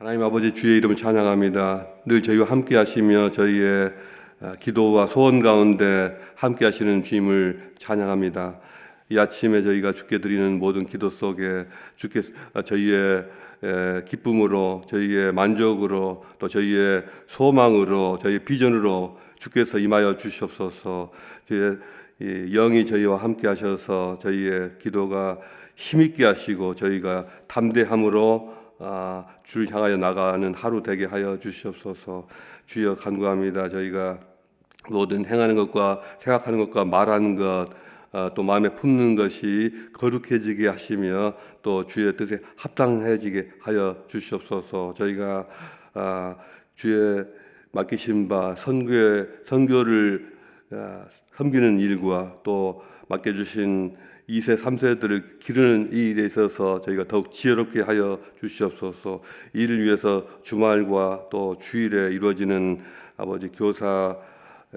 하나님 아버지 주의 이름을 찬양합니다. 늘 저희와 함께 하시며 저희의 아, 기도와 소원 가운데 함께 하시는 주님을 찬양합니다. 이 아침에 저희가 주께 드리는 모든 기도 속에 주께 아, 저희의 에, 기쁨으로 저희의 만족으로 또 저희의 소망으로 저희의 비전으로 주께서 임하여 주시옵소서. 이 영이 저희와 함께 하셔서 저희의 기도가 힘있게 하시고 저희가 담대함으로 아, 주를 향하여 나가는 하루 되게 하여 주시옵소서. 주여 간구합니다. 저희가 모든 행하는 것과 생각하는 것과 말하는 것, 아, 또 마음에 품는 것이 거룩해지게 하시며 또 주의 뜻에 합당해지게 하여 주시옵소서. 저희가 아, 주의 맡기신 바 선교의 선교를 아, 섬기는 일과 또 맡겨주신 2세, 3세들을 기르는 이 일에 있어서 저희가 더욱 지혜롭게 하여 주시옵소서. 이를 위해서 주말과 또 주일에 이루어지는 아버지 교사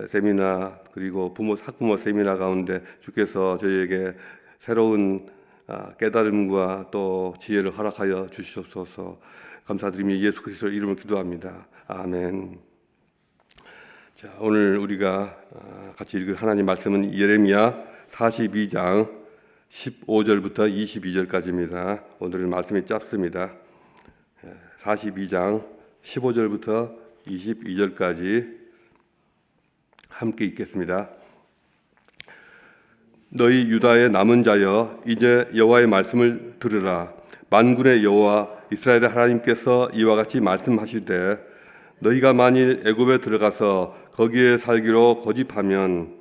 세미나 그리고 부모 학부모 세미나 가운데 주께서 저희에게 새로운 아, 깨달음과 또 지혜를 허락하여 주시옵소서. 감사드리며 예수 그리스도 이름을 기도합니다. 아멘. 자, 오늘 우리가 아, 같이 읽을 하나님 말씀은 예레미야 42장 15절부터 22절까지입니다. 오늘 말씀이 짧습니다. 42장 15절부터 22절까지 함께 읽겠습니다. 너희 유다의 남은 자여 이제 여호와의 말씀을 들으라 만군의 여호와 이스라엘의 하나님께서 이와 같이 말씀하시되 너희가 만일 애굽에 들어가서 거기에 살기로 거집하면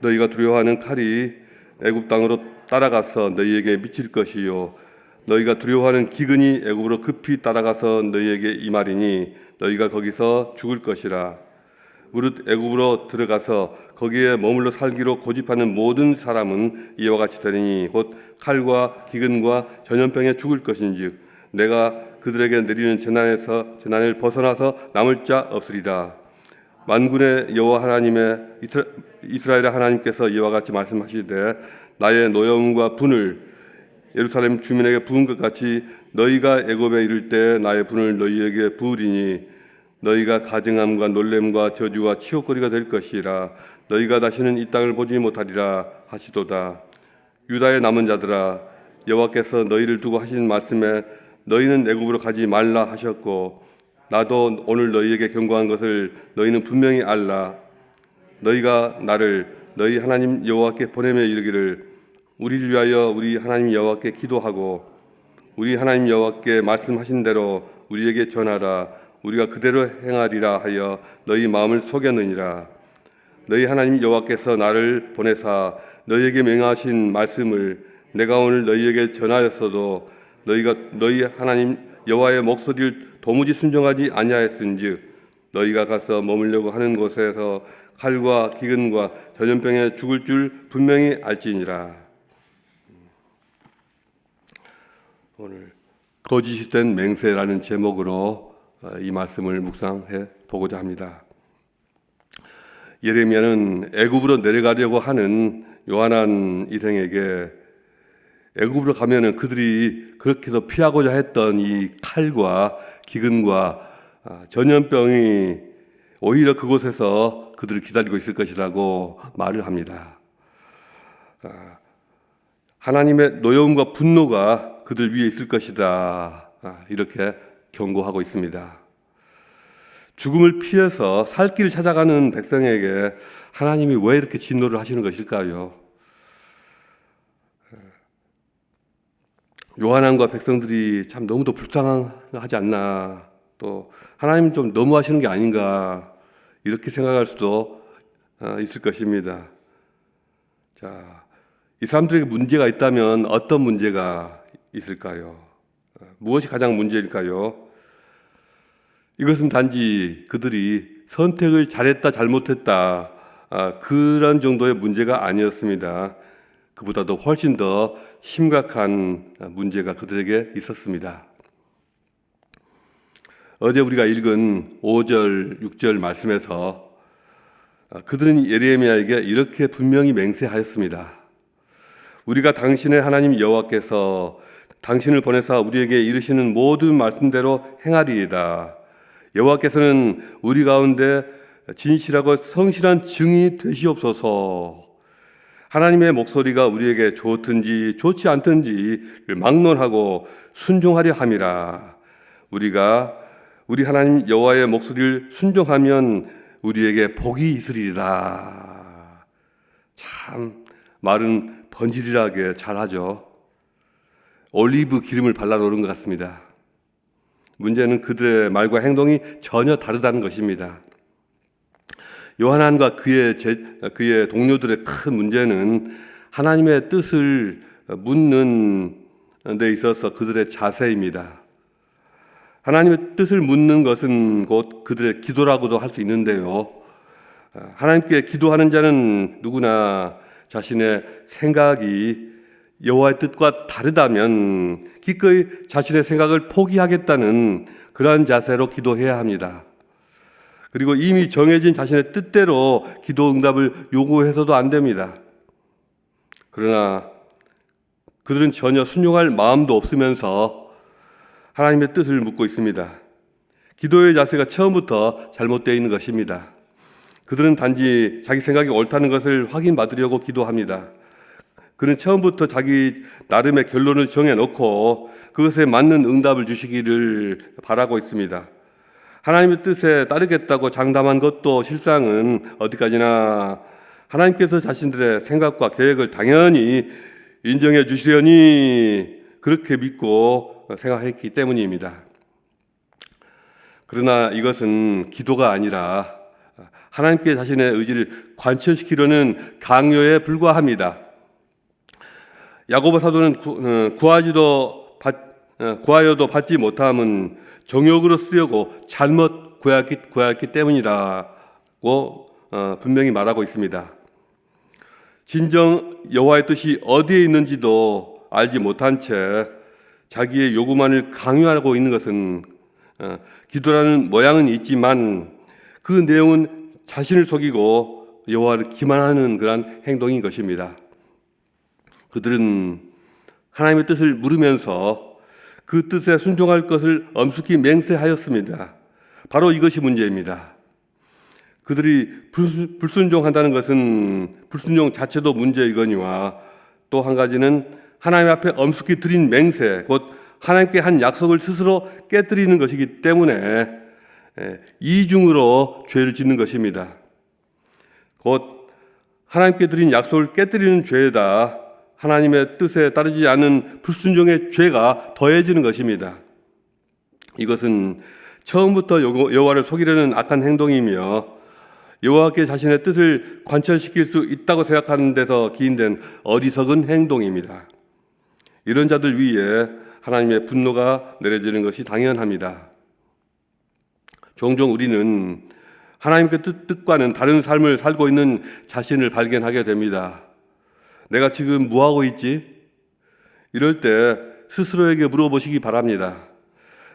너희가 두려워하는 칼이 애굽 땅으로 따라가서 너희에게 미칠 것이요. 너희가 두려워하는 기근이 애굽으로 급히 따라가서 너희에게 임하리니 너희가 거기서 죽을 것이라. 무릇 애굽으로 들어가서 거기에 머물러 살기로 고집하는 모든 사람은 이와 같이 되리니 곧 칼과 기근과 전염병에 죽을 것인즉 내가 그들에게 내리는 재난에서 재난을 벗어나서 남을 자 없으리라. 만군의 여호와 하나님의 이스라- 이스라엘의 하나님께서 이와 같이 말씀하시되 나의 노여움과 분을 예루살렘 주민에게 부은 것 같이 너희가 애굽에 이를 때 나의 분을 너희에게 부으리니 너희가 가증함과 놀램과 저주와 치욕거리가 될 것이라. 너희가 다시는 이 땅을 보지 못하리라 하시도다. 유다의 남은 자들아 여호와께서 너희를 두고 하신 말씀에 너희는 애굽으로 가지 말라 하셨고 나도 오늘 너희에게 경고한 것을 너희는 분명히 알라. 너희가 나를 너희 하나님 여호와께 보내며 이르기를 우리를 위하여 우리 하나님 여호와께 기도하고 우리 하나님 여호와께 말씀하신 대로 우리에게 전하라. 우리가 그대로 행하리라 하여 너희 마음을 속였느니라. 너희 하나님 여호와께서 나를 보내사 너희에게 명하신 말씀을 내가 오늘 너희에게 전하였어도 너희가 너희 하나님 여호와의 목소리를 도무지 순종하지 아니하였은즉 너희가 가서 머물려고 하는 곳에서 칼과 기근과 전염병에 죽을 줄 분명히 알지니라. 오늘 거짓이 된 맹세라는 제목으로 어, 이 말씀을 묵상해 보고자 합니다. 예레미야는 애굽으로 내려가려고 하는 요한한 일행에게 애굽으로 가면은 그들이 그렇게도 피하고자 했던 이 칼과 기근과 아, 전염병이 오히려 그곳에서 그들을 기다리고 있을 것이라고 말을 합니다. 아, 하나님의 노여움과 분노가 그들 위에 있을 것이다. 아, 이렇게 경고하고 있습니다. 죽음을 피해서 살 길을 찾아가는 백성에게 하나님이 왜 이렇게 진노를 하시는 것일까요? 요한왕과 백성들이 참 너무도 불쌍하지 않나 또 하나님 좀 너무하시는 게 아닌가 이렇게 생각할 수도 어, 있을 것입니다. 자, 이 사람들에게 문제가 있다면 어떤 문제가 있을까요? 어, 무엇이 가장 문제일까요? 이것은 단지 그들이 선택을 잘했다 잘못했다 아, 그런 정도의 문제가 아니었습니다. 그보다도 훨씬 더 심각한 문제가 그들에게 있었습니다. 어제 우리가 읽은 5절, 6절 말씀에서 아, 그들은 예레미야에게 이렇게 분명히 맹세하였습니다. 우리가 당신의 하나님 여호와께서 당신을 보내사 우리에게 이르시는 모든 말씀대로 행하리이다. 여호와께서는 우리 가운데 진실하고 성실한 증이 되시옵소서. 하나님의 목소리가 우리에게 좋든지 좋지 않든지를 막론하고 순종하려 함이라. 우리가 우리 하나님 여호와의 목소리를 순종하면 우리에게 복이 있으리라. 참 말은 번지르하게 잘하죠. 올리브 기름을 발라 놓은 것 같습니다. 문제는 그들의 말과 행동이 전혀 다르다는 것입니다. 요한안과 그의 제, 그의 동료들의 큰 문제는 하나님의 뜻을 묻는 데 있어서 그들의 자세입니다. 하나님의 뜻을 묻는 것은 곧 그들의 기도라고도 할 수 있는데요. 하나님께 기도하는 자는 누구나 자신의 생각이 여호와의 뜻과 다르다면 기꺼이 자신의 생각을 포기하겠다는 그러한 자세로 기도해야 합니다. 그리고 이미 정해진 자신의 뜻대로 기도 응답을 요구해서도 안 됩니다. 그러나 그들은 전혀 순종할 마음도 없으면서 하나님의 뜻을 묻고 있습니다. 기도의 자세가 처음부터 잘못되어 있는 것입니다. 그들은 단지 자기 생각이 옳다는 것을 확인받으려고 기도합니다. 그는 처음부터 자기 나름의 결론을 정해놓고 그것에 맞는 응답을 주시기를 바라고 있습니다. 하나님의 뜻에 따르겠다고 장담한 것도 실상은 어디까지나 하나님께서 자신들의 생각과 계획을 당연히 인정해 주시려니 그렇게 믿고 생각했기 때문입니다. 그러나 이것은 기도가 아니라 하나님께 자신의 의지를 관철시키려는 강요에 불과합니다. 야고보 사도는 구, 어, 하지도 어, 구하여도 받지 못함은 정욕으로 쓰려고 잘못 구하였기, 구하였기 때문이라고 어, 분명히 말하고 있습니다. 진정 여호와의 뜻이 어디에 있는지도 알지 못한 채 자기의 요구만을 강요하고 있는 것은 어, 기도라는 모양은 있지만 그 내용은 자신을 속이고 여호와를 기만하는 그러한 행동인 것입니다. 그들은 하나님의 뜻을 물으면서 그 뜻에 순종할 것을 엄숙히 맹세하였습니다. 바로 이것이 문제입니다. 그들이 불순종한다는 것은 불순종 자체도 문제이거니와 또 한 가지는 하나님 앞에 엄숙히 드린 맹세, 곧 하나님께 한 약속을 스스로 깨뜨리는 것이기 때문에 이중으로 죄를 짓는 것입니다. 곧 하나님께 드린 약속을 깨뜨리는 죄에다 하나님의 뜻에 따르지 않는 불순종의 죄가 더해지는 것입니다. 이것은 처음부터 여호와를 속이려는 악한 행동이며 여호와께 자신의 뜻을 관철시킬 수 있다고 생각하는 데서 기인된 어리석은 행동입니다. 이런 자들 위에 하나님의 분노가 내려지는 것이 당연합니다. 종종 우리는 하나님의 뜻 과는 다른 삶을 살고 있는 자신을 발견하게 됩니다. 내가 지금 뭐 하고 있지? 이럴 때 스스로에게 물어보시기 바랍니다.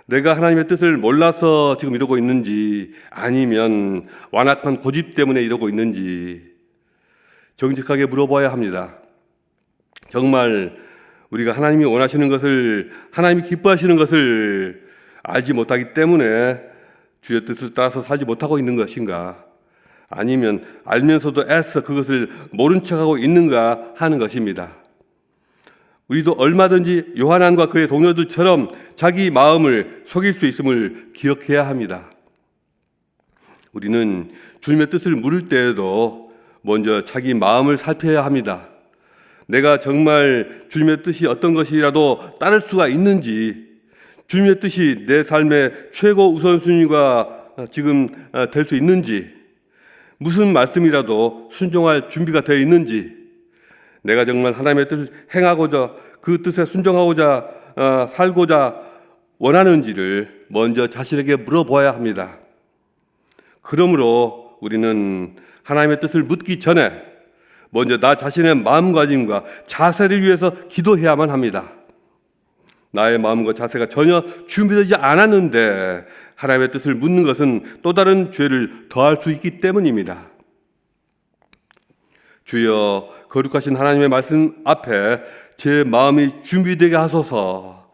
내가 하나님의 뜻을 몰라서 지금 이러고 있는지 아니면 완악한 고집 때문에 이러고 있는지 정직하게 물어봐야 합니다. 정말 우리가 하나님이 원하시는 것을 하나님이 기뻐하시는 것을 알지 못하기 때문에 주의 뜻을 따라서 살지 못하고 있는 것인가? 아니면 알면서도 애써 그것을 모른 척하고 있는가 하는 것입니다. 우리도 얼마든지 요한안과 그의 동료들처럼 자기 마음을 속일 수 있음을 기억해야 합니다. 우리는 주님의 뜻을 물을 때에도 먼저 자기 마음을 살펴야 합니다. 내가 정말 주님의 뜻이 어떤 것이라도 따를 수가 있는지, 주님의 뜻이 내 삶의 최고 우선순위가 지금 될 수 있는지, 무슨 말씀이라도 순종할 준비가 되어 있는지, 내가 정말 하나님의 뜻을 행하고자 그 뜻에 순종하고자 어, 살고자 원하는지를 먼저 자신에게 물어보아야 합니다. 그러므로 우리는 하나님의 뜻을 묻기 전에 먼저 나 자신의 마음가짐과 자세를 위해서 기도해야만 합니다. 나의 마음과 자세가 전혀 준비되지 않았는데 하나님의 뜻을 묻는 것은 또 다른 죄를 더할 수 있기 때문입니다. 주여 거룩하신 하나님의 말씀 앞에 제 마음이 준비되게 하소서.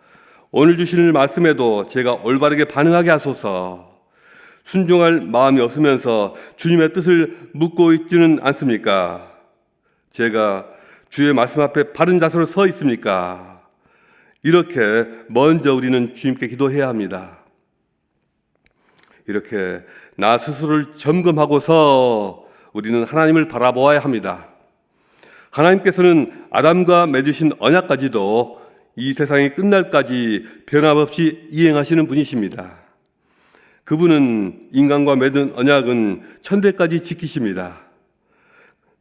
오늘 주시는 말씀에도 제가 올바르게 반응하게 하소서. 순종할 마음이 없으면서 주님의 뜻을 묻고 있지는 않습니까? 제가 주의 말씀 앞에 바른 자세로 서 있습니까? 이렇게 먼저 우리는 주님께 기도해야 합니다. 이렇게 나 스스로를 점검하고서 우리는 하나님을 바라보아야 합니다. 하나님께서는 아담과 맺으신 언약까지도 이 세상이 끝날까지 변함없이 이행하시는 분이십니다. 그분은 인간과 맺은 언약은 천대까지 지키십니다.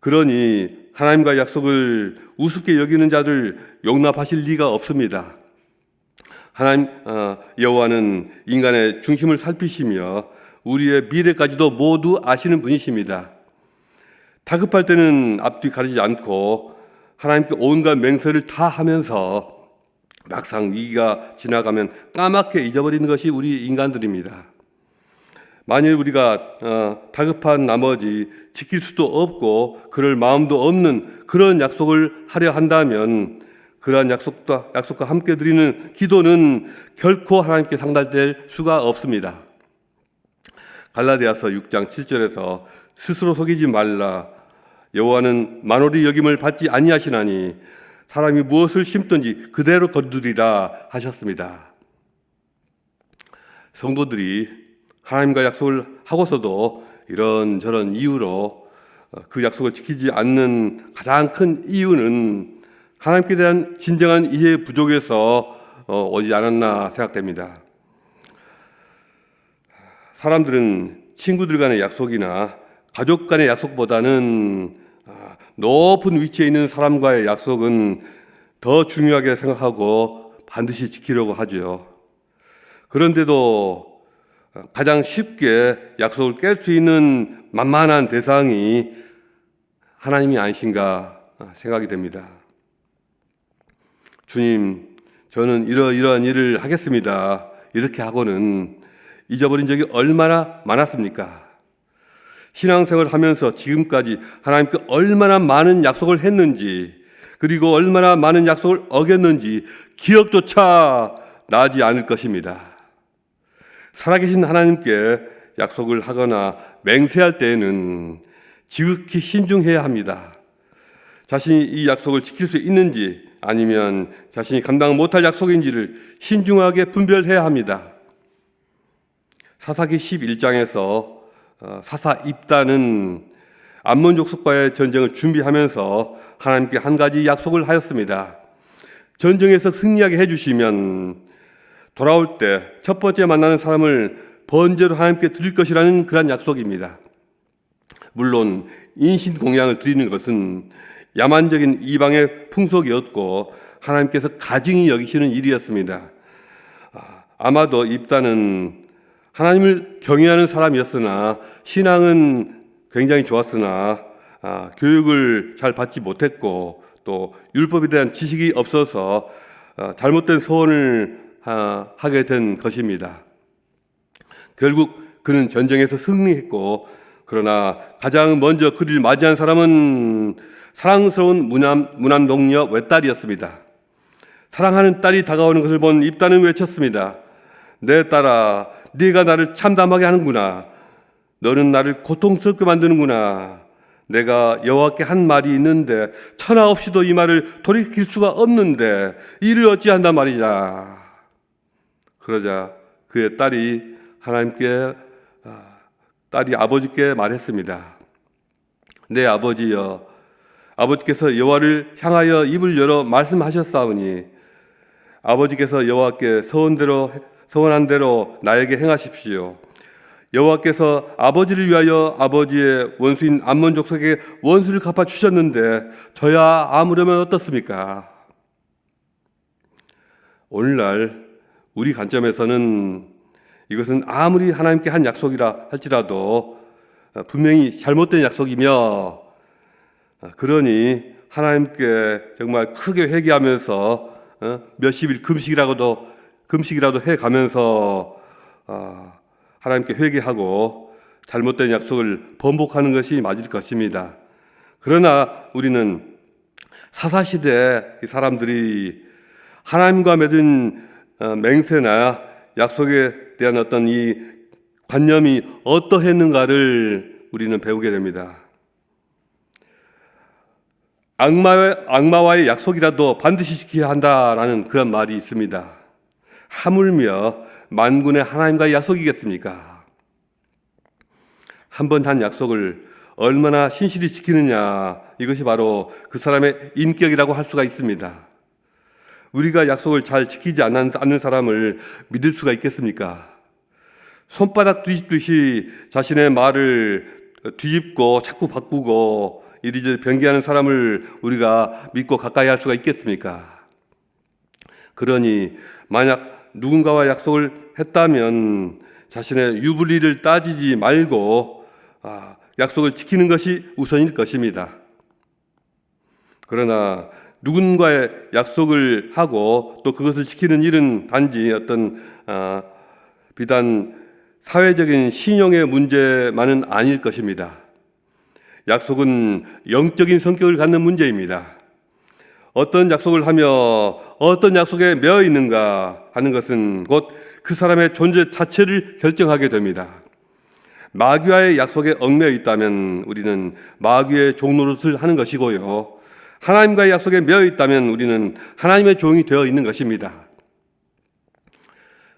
그러니 하나님과 약속을 우습게 여기는 자들 용납하실 리가 없습니다. 하나님 어, 여호와는 인간의 중심을 살피시며 우리의 미래까지도 모두 아시는 분이십니다. 다급할 때는 앞뒤 가리지 않고 하나님께 온갖 맹세를 다 하면서 막상 위기가 지나가면 까맣게 잊어버리는 것이 우리 인간들입니다. 만일 우리가 어, 다급한 나머지 지킬 수도 없고 그럴 마음도 없는 그런 약속을 하려 한다면 그러한 약속과, 약속과 함께 드리는 기도는 결코 하나님께 상달될 수가 없습니다. 갈라디아서 6장 7절에서 스스로 속이지 말라 여호와는 만월의 여김을 받지 아니하시나니 사람이 무엇을 심든지 그대로 거두리라 하셨습니다. 성도들이 하나님과 약속을 하고서도 이런저런 이유로 그 약속을 지키지 않는 가장 큰 이유는 하나님께 대한 진정한 이해 부족에서 어, 오지 않았나 생각됩니다. 사람들은 친구들 간의 약속이나 가족 간의 약속보다는 아, 높은 위치에 있는 사람과의 약속은 더 중요하게 생각하고 반드시 지키려고 하죠. 그런데도 가장 쉽게 약속을 깰 수 있는 만만한 대상이 하나님이 아니신가 생각이 됩니다. 주님, 저는 이러이러한 일을 하겠습니다. 이렇게 하고는 잊어버린 적이 얼마나 많았습니까? 신앙생활 하면서 지금까지 하나님께 얼마나 많은 약속을 했는지, 그리고 얼마나 많은 약속을 어겼는지 기억조차 나지 않을 것입니다. 살아계신 하나님께 약속을 하거나 맹세할 때에는 지극히 신중해야 합니다. 자신이 이 약속을 지킬 수 있는지 아니면 자신이 감당 못할 약속인지를 신중하게 분별해야 합니다. 사사기 11장에서 어, 사사 입단은 암몬 족 속과의 전쟁을 준비하면서 하나님께 한 가지 약속을 하였습니다. 전쟁에서 승리하게 해주시면 돌아올 때 첫 번째 만나는 사람을 번제로 하나님께 드릴 것이라는 그런 약속입니다. 물론 인신 공양을 드리는 것은 야만적인 이방의 풍속이었고 하나님께서 가증히 여기시는 일이었습니다. 아, 아마도 입단은 하나님을 경외하는 사람이었으나 신앙은 굉장히 좋았으나 아, 교육을 잘 받지 못했고 또 율법에 대한 지식이 없어서 아, 잘못된 소원을 하게 된 것입니다. 결국 그는 전쟁에서 승리했고 그러나 가장 먼저 그를 맞이한 사람은 사랑스러운 무남, 무남 동녀 외딸이었습니다. 사랑하는 딸이 다가오는 것을 본 입단은 외쳤습니다. 내 딸아, 네가 나를 참담하게 하는구나. 너는 나를 고통스럽게 만드는구나. 내가 여호와께 한 말이 있는데 천하 없이도 이 말을 돌이킬 수가 없는데 이를 어찌한단 말이냐. 그러자 그의 딸이 하나님께 아, 딸이 아버지께 말했습니다. 내 아버지여 아버지께서 여호와를 향하여 입을 열어 말씀하셨사오니 아버지께서 여호와께 서원대로 서원한 대로 나에게 행하십시오. 여호와께서 아버지를 위하여 아버지의 원수인 암몬 족속에게 원수를 갚아 주셨는데 저야 아무려면 어떻습니까? 오늘날 우리 관점에서는 이것은 아무리 하나님께 한 약속이라 할지라도 분명히 잘못된 약속이며 그러니 하나님께 정말 크게 회개하면서 어, 몇십일 금식이라고도 금식이라도 해 가면서 어, 하나님께 회개하고 잘못된 약속을 번복하는 것이 맞을 것입니다. 그러나 우리는 사사시대 사람들이 하나님과 맺은 어, 맹세나 약속에 대한 어떤 이 관념이 어떠했는가를 우리는 배우게 됩니다. 악마의, 악마와의 약속이라도 반드시 지켜야 한다라는 그런 말이 있습니다. 하물며 만군의 하나님과의 약속이겠습니까? 한 번 한 약속을 얼마나 신실히 지키느냐 이것이 바로 그 사람의 인격이라고 할 수가 있습니다. 우리가 약속을 잘 지키지 않는 사람을 믿을 수가 있겠습니까? 손바닥 뒤집듯이 자신의 말을 뒤집고 자꾸 바꾸고 이리저리 변개하는 사람을 우리가 믿고 가까이 할 수가 있겠습니까? 그러니 만약 누군가와 약속을 했다면 자신의 유불리를 따지지 말고 아, 약속을 지키는 것이 우선일 것입니다. 그러나 누군가의 약속을 하고 또 그것을 지키는 일은 단지 어떤 아, 비단 사회적인 신용의 문제만은 아닐 것입니다. 약속은 영적인 성격을 갖는 문제입니다. 어떤 약속을 하며 어떤 약속에 매어 있는가 하는 것은 곧 그 사람의 존재 자체를 결정하게 됩니다. 마귀와의 약속에 얽매여 있다면 우리는 마귀의 종노릇을 하는 것이고요. 하나님과의 약속에 매어 있다면 우리는 하나님의 종이 되어 있는 것입니다.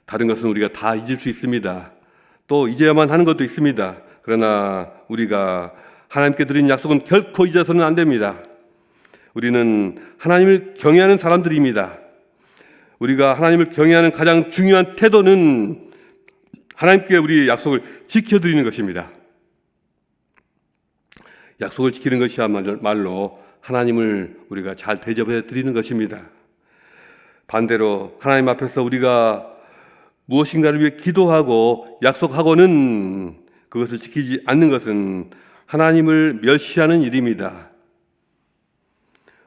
다른 것은 우리가 다 잊을 수 있습니다. 또 잊어야만 하는 것도 있습니다. 그러나 우리가 하나님께 드린 약속은 결코 잊어서는 안 됩니다. 우리는 하나님을 경외하는 사람들입니다. 우리가 하나님을 경외하는 가장 중요한 태도는 하나님께 우리의 약속을 지켜드리는 것입니다. 약속을 지키는 것이야말로 하나님을 우리가 잘 대접해 드리는 것입니다. 반대로 하나님 앞에서 우리가 무엇인가를 위해 기도하고 약속하고는 그것을 지키지 않는 것은 하나님을 멸시하는 일입니다.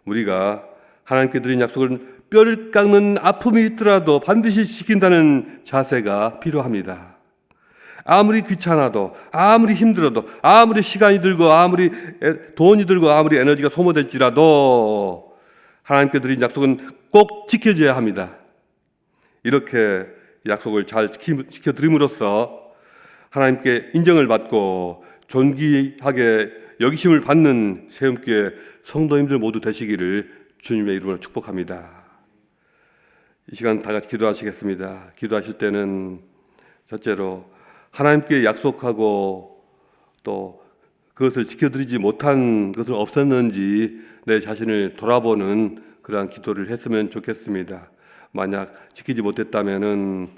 우리가 하나님께 드린 약속을 뼈를 깎는 아픔이 있더라도 반드시 지킨다는 자세가 필요합니다. 아무리 귀찮아도, 아무리 힘들어도, 아무리 시간이 들고, 아무리 돈이 들고, 아무리 에너지가 소모될지라도 하나님께 드린 약속은 꼭 지켜져야 합니다. 이렇게 약속을 잘 지켜드림으로써 하나님께 인정을 받고 존귀하게 여기심을 받는 세움교회 성도님들 모두 되시기를 주님의 이름으로 축복합니다. 이 시간 다 같이 기도하시겠습니다. 기도하실 때는 첫째로 하나님께 약속하고 또 그것을 지켜드리지 못한 것은 없었는지 내 자신을 돌아보는 그러한 기도를 했으면 좋겠습니다. 만약 지키지 못했다면은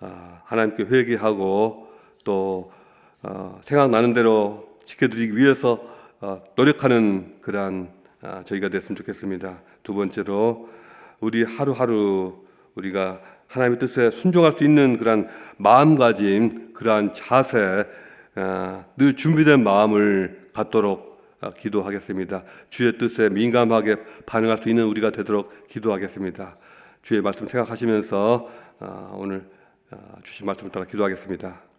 아, 하나님께 회개하고 또 어, 생각나는 대로 지켜드리기 위해서 어, 노력하는 그러한 아, 저희가 됐으면 좋겠습니다. 두 번째로 우리 하루하루 우리가 하나님의 뜻에 순종할 수 있는 그러한 마음가짐, 그러한 자세, 아, 늘 준비된 마음을 갖도록 기도하겠습니다. 주의 뜻에 민감하게 반응할 수 있는 우리가 되도록 기도하겠습니다. 주의 말씀 생각하시면서 아, 오늘 주신 말씀을 따라 기도하겠습니다.